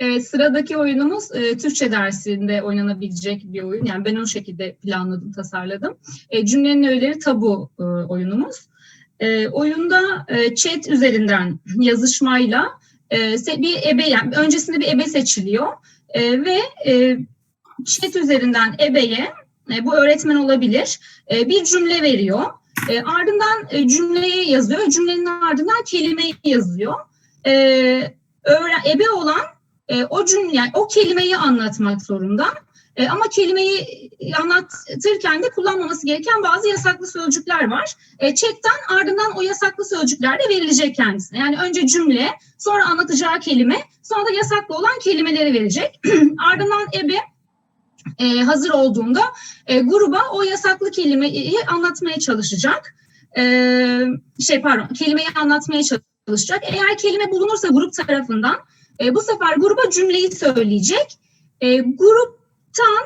E, sıradaki oyunumuz e, Türkçe dersinde oynanabilecek bir oyun. Yani ben o şekilde planladım, tasarladım. E, cümlenin öğeleri tabu e, oyunumuz. E, oyunda e, chat üzerinden yazışmayla e, bir ebe, yani öncesinde bir ebe seçiliyor E, ve e, chat üzerinden ebeye, e, bu öğretmen olabilir, e, bir cümle veriyor. E, ardından e, cümleyi yazıyor, cümlenin ardından kelimeyi yazıyor. E, öğren, ebe olan e, o cümle, o kelimeyi anlatmak zorunda. E, ama kelimeyi anlatırken de kullanmaması gereken bazı yasaklı sözcükler var. E, chatten ardından o yasaklı sözcükler de verilecek kendisine. Yani önce cümle, sonra anlatacağı kelime, sonra da yasaklı olan kelimeleri verecek. ardından ebe hazır olduğunda gruba o yasaklı kelimeyi anlatmaya çalışacak. Şey pardon, kelimeyi anlatmaya çalışacak. Eğer kelime bulunursa grup tarafından e, bu sefer gruba cümleyi söyleyecek. E, gruptan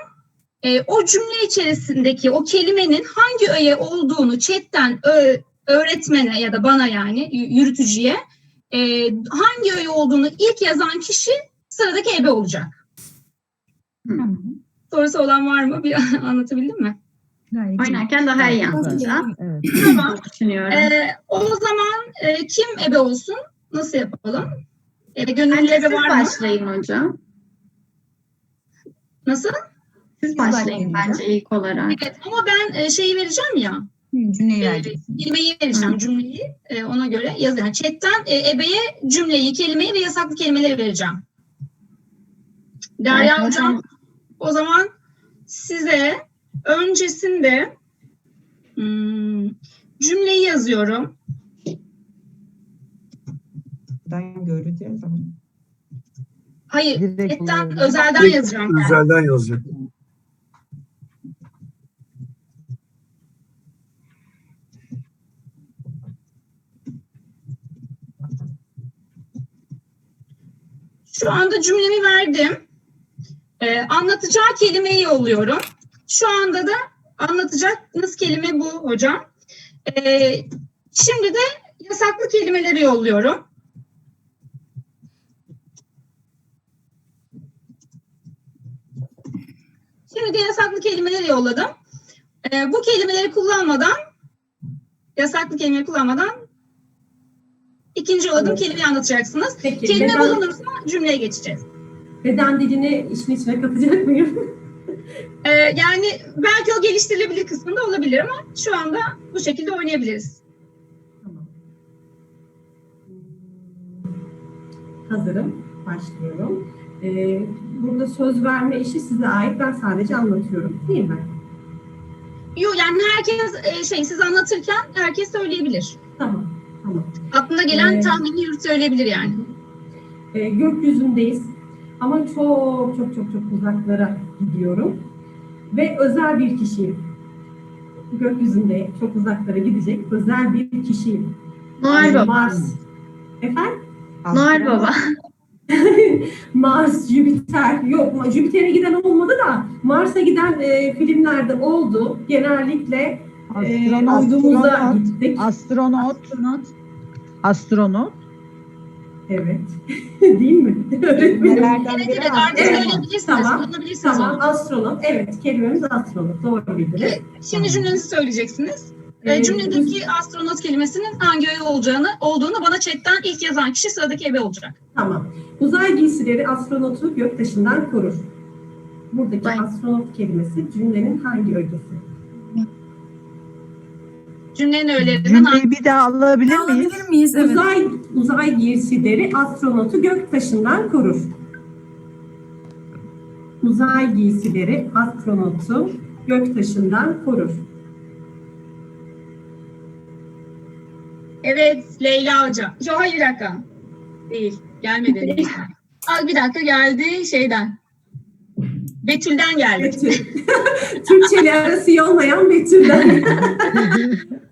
e, o cümle içerisindeki o kelimenin hangi öğe olduğunu chatten ö- öğretmene ya da bana yani y- yürütücüye e, hangi öğe olduğunu ilk yazan kişi sıradaki ebe olacak. Sorusu olan var mı? Bir anlatabildim mi? Gayet. Oynarken daha iyi anlayacağız. Evet. Tamam. Düşünüyorum. Ee, o zaman e, kim ebe olsun? Nasıl yapalım? E, gönüllü Bence ebe siz var mı? başlayın hocam. Nasıl? Siz başlayın bence ilk olarak. Evet ama ben e, şeyi vereceğim ya. Cümleyi E, vereceksin. kelimeyi vereceğim cümleyi. E, ona göre yaz. Yani chatten e, ebeye cümleyi, kelimeyi ve yasaklı kelimeleri vereceğim. Derya Evet, hocam o zaman size öncesinde hmm, cümleyi yazıyorum. Ben göreceğiz ama. Hayır, Direkt chatten olarak. özelden Direkt yazacağım. ben. Özelden yazacak. Şu anda cümlemi verdim. Ee, anlatacağı kelimeyi yolluyorum. Şu anda da anlatacağınız kelime bu hocam. Ee, şimdi de yasaklı kelimeleri yolluyorum. Şimdi de yasaklı kelimeleri yolladım. Ee, bu kelimeleri kullanmadan, yasaklı kelimeleri kullanmadan ikinci yolladığım kelimeyi anlatacaksınız. Peki, Kelime beden, bulunursa cümleye geçeceğiz. beden dilini işin içine katacak mıyım? Ee, yani belki o geliştirilebilir kısmında olabilir ama şu anda bu şekilde oynayabiliriz. tamam. Hazırım. Başlıyorum. Ee, burada söz verme işi size ait. Ben sadece anlatıyorum. Değil mi? Yok yani herkes e, şey siz anlatırken herkes söyleyebilir. Tamam. Tamam. Aklına gelen Ee, tahmini yürüt söyleyebilir yani. Ee, gökyüzündeyiz. Ama çok çok çok çok uzaklara gidiyorum. Ve özel bir kişiyim. Gökyüzünde çok uzaklara gidecek özel bir kişiyim. Noel Baba. Mars. Efendim? Noel Baba. Mars, Jüpiter, yok Jüpiter'e giden olmadı da Mars'a giden e, filmlerde oldu. Genellikle e, Astronot, uydumuza astronot, gittik. astronot, astronot, Evet. Değil mi? Öğretmenim. Evet evet artık Evet, söyleyebilirsiniz. tamam, Tamam, astronot. Evet, kelimemiz astronot. Doğru bildiniz. Şimdi cümlenizi söyleyeceksiniz. E, Ee, cümledeki astronot kelimesinin hangi öğe olacağını olduğunu bana chatten ilk yazan kişi sıradaki ebe olacak. Tamam. Uzay giysileri astronotu göktaşından korur. Buradaki Vay. astronot kelimesi cümlenin hangi ögesi? Cümlenin öğelerinden hangi Cümleyi bir daha alabilir miyiz? Alabilir miyiz? Evet. Uzay uzay giysileri astronotu göktaşından korur. Uzay giysileri astronotu göktaşından korur. Evet Leyla hocam. Yo, hayır dakika. Değil. Gelmedi. Al bir dakika geldi şeyden. Betül'den geldi. Betül. Türkçeli arası iyi olmayan Betül'den.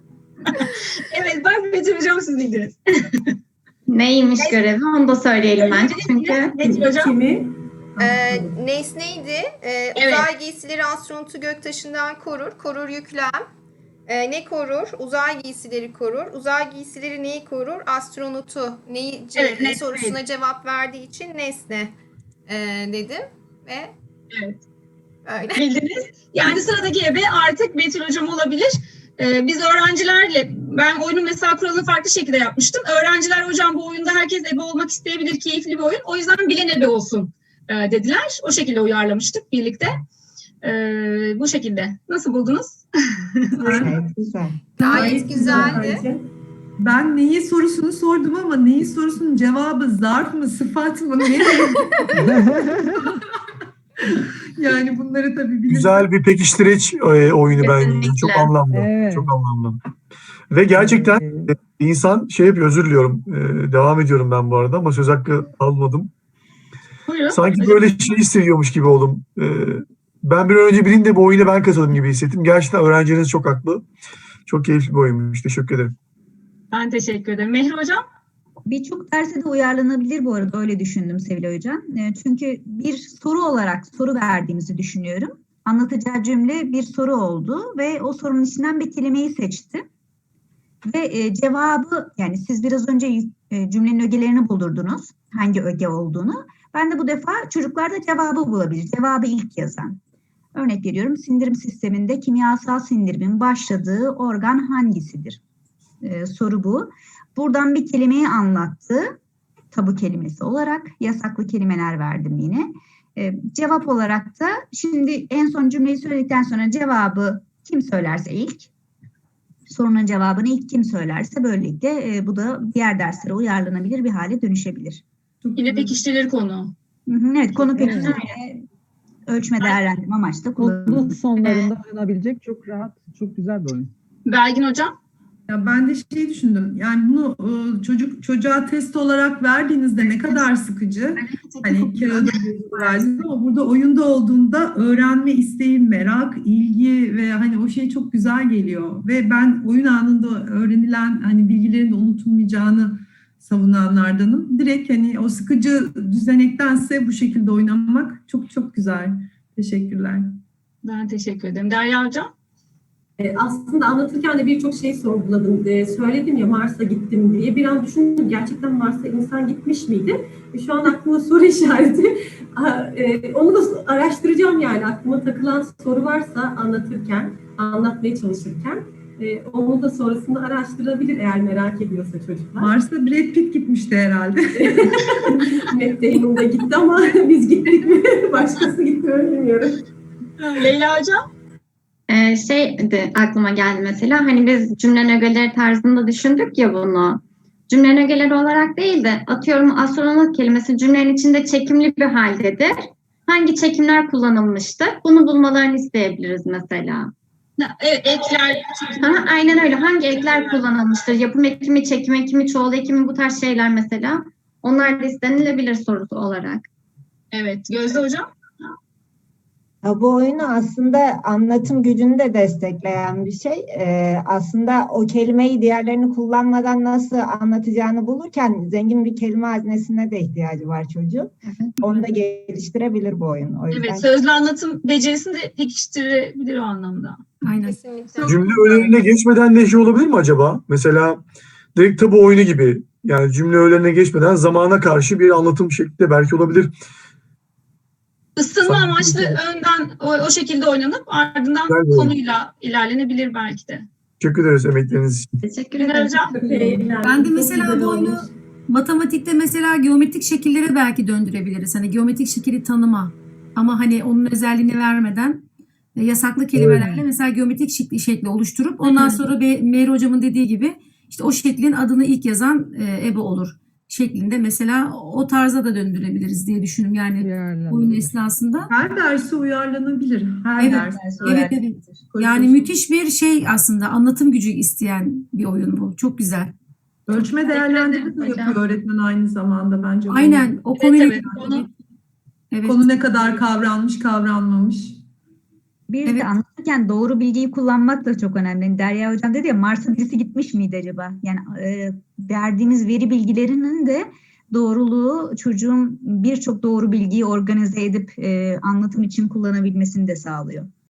Evet bak Betül hocam siz bildiniz. Neymiş görevi onu da söyleyelim bence. Çünkü Betül hocam. Kimi? Ee, nesneydi. Ee, Evet. Uzay giysileri astronotu göktaşından korur. Korur yüklem. Ee, ne korur? Uzay giysileri korur. Uzay giysileri neyi korur? Astronotu. Neyi Evet, nesne. sorusuna cevap verdiği için nesne. e, dedim ve Evet. öyle. Bildiniz. Yani sıradaki ebe artık Betül Hocam olabilir. Ee, biz öğrencilerle, ben oyunun mesela kuralını farklı şekilde yapmıştım. Öğrenciler hocam bu oyunda herkes ebe olmak isteyebilir, keyifli bir oyun. O yüzden bilen ebe olsun e, dediler. O şekilde uyarlamıştık birlikte. Ee, bu şekilde. Nasıl buldunuz? Evet, güzel. Gayet güzeldi. Ben neyi sorusunu sordum ama neyi sorusunun cevabı zarf mı, sıfat mı, ne? yani bunları tabii bilir. Güzel bir pekiştireç e, oyunu bence. Çok anlamlı. Evet. Çok anlamlı. Ve gerçekten Ee, insan şey yapıyor özür diliyorum. E, devam ediyorum ben bu arada ama söz hakkı almadım. Buyurun. Sanki böyle şey hissediyormuş gibi oldum. Ben bir önce birinin de bu oyuna ben katıldım gibi hissettim. Gerçekten öğrenciniz çok haklı. Çok keyifli bir oyunmuş. Teşekkür ederim. Ben teşekkür ederim. Mehri Hocam? Birçok derse de uyarlanabilir bu arada öyle düşündüm Sevilay Hocam. E, Çünkü bir soru olarak soru verdiğimizi düşünüyorum. Anlatacağı cümle bir soru oldu ve o sorunun içinden bir kelimeyi seçti. Ve e, cevabı yani siz biraz önce e, cümlenin ögelerini buldurdunuz. Hangi öge olduğunu. Ben de bu defa çocuklar da cevabı bulabilir. Cevabı ilk yazan. Örnek veriyorum sindirim sisteminde kimyasal sindirimin başladığı organ hangisidir? E, soru bu. Buradan bir kelimeyi anlattı. Tabu kelimesi olarak yasaklı kelimeler verdim yine. Ee, cevap olarak da şimdi en son cümleyi söyledikten sonra cevabı kim söylerse ilk sorunun cevabını ilk kim söylerse böylelikle e, bu da diğer derslere uyarlanabilir bir hale dönüşebilir. Yine pekiştirilir konu. Evet konu Evet. Ölçme değerlendirme amaçlı Onun kullanılır. sonlarında oynanabilecek çok rahat, çok güzel bir oyun. Belgin Hocam? Ya ben de şey düşündüm. Yani bunu e, çocuk çocuğa test olarak verdiğinizde ne kadar sıkıcı. Hani kağıda verdiniz ama burada oyunda olduğunda öğrenme isteği, merak, ilgi ve hani o şey çok güzel geliyor. Ve ben oyun anında öğrenilen hani bilgilerin de unutulmayacağını savunanlardanım. Direkt hani o sıkıcı düzenektense bu şekilde oynamak çok çok güzel. Teşekkürler. Ben teşekkür ederim. Derya Hocam? E, aslında anlatırken de birçok şey sorguladım. E, söyledim ya Mars'a gittim diye. Bir an düşündüm gerçekten Mars'a insan gitmiş miydi? E, şu an aklıma soru işareti. E, onu da araştıracağım yani. Aklıma takılan soru varsa anlatırken, anlatmaya çalışırken. E, onu da sonrasında araştırabilir eğer merak ediyorsa çocuklar. Mars'ta Brad Pitt gitmişti herhalde. Matt Damon da gitti ama biz gittik mi? Başkası gitti mi bilmiyorum. Leyla Hocam? Ee, şey de aklıma geldi mesela hani biz cümle ögeleri tarzında düşündük ya bunu. Cümle ögeleri olarak değil de atıyorum astronot kelimesi cümlenin içinde çekimli bir haldedir. Hangi çekimler kullanılmıştı? Bunu bulmalarını isteyebiliriz mesela. Evet, ekler. Aha, aynen öyle. Hangi ekler kullanılmıştır? Yapım ekimi, çekim ekimi, çoğul ekimi bu tarz şeyler mesela. Onlar da istenilebilir sorusu olarak. Evet. Gözde Hocam? Ya Bu oyunu aslında anlatım gücünü de destekleyen bir şey. Ee, aslında o kelimeyi diğerlerini kullanmadan nasıl anlatacağını bulurken zengin bir kelime haznesine de ihtiyacı var çocuğun. Onu da geliştirebilir bu oyun. O yüzden Evet. Sözlü anlatım becerisini de pekiştirebilir o anlamda. Aynen. Kesinlikle. Cümle öğelerine geçmeden de şey olabilir mi acaba? Mesela direkt tabu oyunu gibi. Yani cümle öğelerine geçmeden zamana karşı bir anlatım şekli de belki olabilir. Isınma Sanki amaçlı önden o, o şekilde oynanıp ardından Güzel bir konuyla ilerlenebilir belki de. Teşekkür ederiz emekleriniz için. Teşekkür ederim. Hocam? Ben de mesela bu oyunu matematikte mesela geometrik şekillere belki döndürebiliriz. Hani geometrik şekli tanıma ama hani onun özelliğini vermeden e, yasaklı kelimelerle mesela geometrik şekli, şekli oluşturup ondan sonra Be- Mehri hocamın dediği gibi işte o şeklin adını ilk yazan e, ebe olur şeklinde mesela o tarza da döndürebiliriz diye düşündüm yani oyun esnasında. Her derse uyarlanabilir. Her Evet. ders. Evet evet. Yani müthiş bir şey aslında anlatım gücü isteyen bir oyun bu. Çok güzel. Ölçme değerlendirme de yapıyor öğretmen aynı zamanda bence. Aynen o Evet, konuyu evet, onu- Evet. Konu ne kadar kavranmış, kavranmamış. Bir Evet. de anlatırken doğru bilgiyi kullanmak da çok önemli. Hani Derya Hocam dedi ya Mars'a birisi gitmiş miydi acaba? Yani e, verdiğimiz veri bilgilerinin de doğruluğu çocuğun birçok doğru bilgiyi organize edip e, anlatım için kullanabilmesini de sağlıyor.